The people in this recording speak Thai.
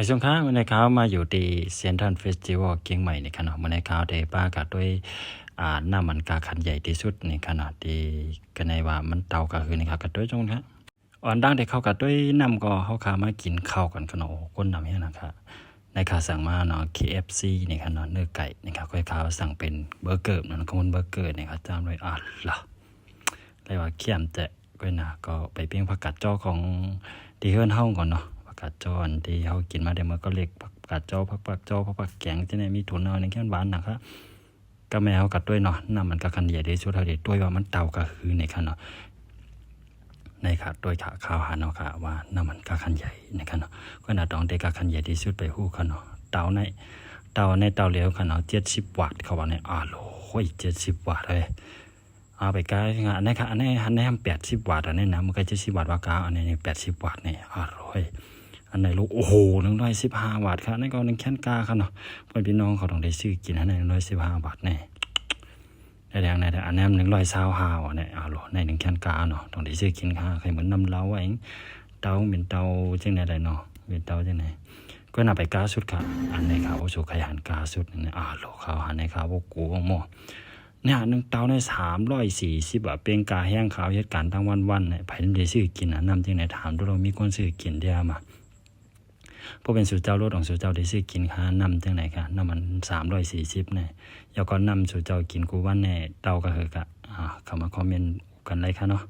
ไม่ช่วงค้าวันในข้ามาอยู่ที่เซียนทันเฟสติวัลเกียงใหม่ในขณะวันในข้าเดป้ากัดด้วยอ่าหน้ามันกาขันใหญ่ที่สุดในขณะที่กันในว่ามันเตาก็คือในขากัดด้วยจงครับอ่อนดังเด็กเข้ากัดด้วยน้ำก็เข้าขามากินข้าวกันขนมก้นน้ำเนี่ยนะครับในขาสั่งมาเนาะ KFC ในขณะเนื้อไก่ในข้าวค่อยขาสั่งเป็นเบอร์เกอร์นั่นก็มันเบอร์เกอร์ในข้าวจามด้วยอะล่ะเรียกว่าเขี้ยมแจะก็นะก็ไปเพียงผักกาดจ้อของที่เฮือนเฮาก่อนเนาะ กาดจ้อนที่เฮากินมาเดี๋ยวมันก็เรียกผักกาดจ้อผักปักจ้อผักปักแกงที่ไหนมีถั่วเน่าในแค่หวานนะครับก็แม่เฮากัดด้วยเนาะน้ำมันก็คันใหญ่ที่สุดเท่าเด็ดด้วยว่ามันเตาก็คือในคันเนาะในค่ะด้วยขาข้าวหาเนาะค่ะว่าน้ำมันก็คันใหญ่ในคันเนาะก็น่าต้องได้ก็คันใหญ่ที่สุดไปฮู้คันเนาะเตาในเตาในเตาเหลวคันเนาะ70วัตต์เขาว่าในอ้าวโหย70วัตต์เลยเอาไปกายงานนะครับอันนี้อันนี้แปดสิบวัตต์อันนี้นะมันก็จะสิบวัตต์ว่ากาอันนี้แปดสิบวัตต์เนี่ยอร่อย อันไหนลูกโอ้โหหนึ่งร้อยสิบห้าวัตต์ครับนั่นก็หนึ่งแค่นกาครับเนาะเพื่อนพี่น้องเขาต้องได้ซื้อกินอันนี้หนึ่งร้อยสิบห้าวัตต์เนี่ยได้แดงในแต่อันนี้หนึ่งร้อยเศร้าห้าวัตต์เนี่ยอ๋อในหนึ่งแค่นกาเนาะต้องได้ซื้อกินค่ะใครเหมือนน้ำเล้าเองเตาเป็นเตาจังไหนไรเนาะเป็นเตาจังไหนก็น่าไปกาสุดค่ะอันนี้เขาโอ้โหใครหันกาสุดเนี่ยอ๋อโลเขาวหันในเขาพวกกูหม้อเนี่ยหนึ่งเตาในสามร้อยสี่สิบอะเป็นกาแห้งขาวเหตุการณ์ทั้งวันวันเนี่ยไผ่ได้ซื้อกินอะนำจึงไหนถามดูเรามีคนซื้อกินเดียมา พวกเป็นสูตรเจ้ารถของสูตรเจ้าได้ซื้อกินค่ะนำจังไหนค่ะน้ำมันสามร้อยสี่สิบเนี่ยแล้วก็นำสูตรเจ้ากินกูว่าแน่เตาก็คือกะอ่าเข้ามาคอมเมนต์กันเลยค่ะเนาะ